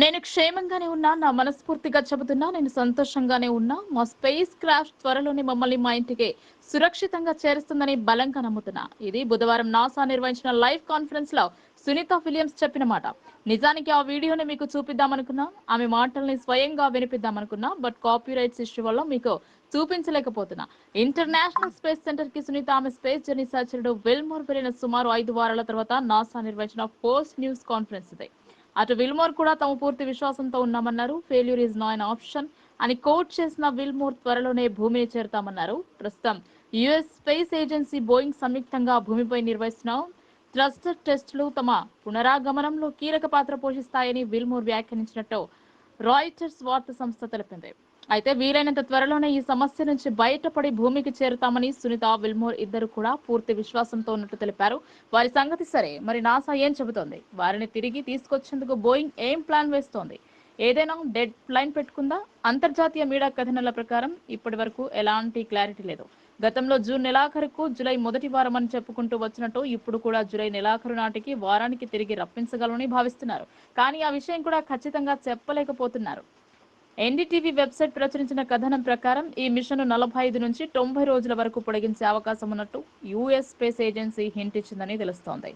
నేను క్షేమంగానే ఉన్నా నా మనస్ఫూర్తిగా చెబుతున్నా నేను సంతోషంగానే ఉన్నా మా స్పేస్ క్రాఫ్ట్ త్వరలోనే మమ్మల్ని మా ఇంటికి సురక్షితంగా చేరుస్తుందని బలంగా నమ్ముతున్నా. ఇది బుధవారం నాసా నిర్వహించిన లైవ్ కాన్ఫరెన్స్లో సునీత విలియమ్స్ చెప్పిన మాట. నిజానికి ఆ వీడియోని మీకు చూపిద్దామనుకున్నా ఆమె మాటల్ని స్వయంగా వినిపిద్దామనుకున్నా బట్ కాపీరైట్స్ ఇష్యూ వల్ల మీకు చూపించలేకపోతున్నా. ఇంటర్నేషనల్ స్పేస్ సెంటర్కి సునీత ఆమె స్పేస్ జర్నీ సహచరుడు విల్మోర్ వెళ్ళిన సుమారు ఐదు వారాల తర్వాత నాసా నిర్వహించిన పోస్ట్ న్యూస్ కాన్ఫరెన్స్ ఇది. అటు విల్మోర్ కూడా తమ పూర్తి విశ్వాసంతో ఉన్నామన్నారు. ఫెయిల్యూర్ ఇస్ నాట్ ఆప్షన్ అని కోట్ చేసిన విల్మోర్ త్వరలోనే భూమిని చేరుతామన్నారు. ప్రస్తుతం యుఎస్ స్పేస్ ఏజెన్సీ బోయింగ్ సంయుక్తంగా భూమిపై నిర్వహిస్తున్న. థ్రస్టర్ టెస్టులు తమ పునరాగమనంలో కీలక పాత్ర పోషిస్తాయని విల్మోర్ వ్యాఖ్యానించినట్టు రాయిటర్స్ వార్తా సంస్థ తెలిపింది. అయితే వీలైనంత త్వరలోనే ఈ సమస్య నుంచి బయటపడి భూమికి చేరుతామని సునీత విల్మోర్ ఇద్దరు కూడా పూర్తి విశ్వాసంతో ఉన్నట్టు తెలిపారు. వారి సంగతి సరే మరి నాసా ఏం చెబుతోంది? వారిని తిరిగి తీసుకొచ్చేందుకు బోయింగ్ ఏం ప్లాన్ వేస్తోంది? ఏదైనా డెడ్ లైన్ పెట్టుకుందా? అంతర్జాతీయ మీడియా కథనాల ప్రకారం ఇప్పటి వరకు ఎలాంటి క్లారిటీ లేదు. గతంలో జూన్ నెలాఖరుకు జూలై మొదటి వారం అని చెప్పుకుంటూ వచ్చినట్టు ఇప్పుడు కూడా జూలై నెలాఖరు నాటికి వారానికి తిరిగి రప్పించగలని భావిస్తున్నారు. కానీ ఆ విషయం కూడా ఖచ్చితంగా చెప్పలేకపోతున్నారు. ఎన్డీటీవీ వెబ్సైట్ ప్రచురించిన కథనం ప్రకారం ఈ మిషన్ నలభై ఐదు నుంచి తొంభై రోజుల వరకు పొడిగించే అవకాశం ఉన్నట్టు యుఎస్ స్పేస్ ఏజెన్సీ హింట్ ఇచ్చిందని తెలుస్తోంది.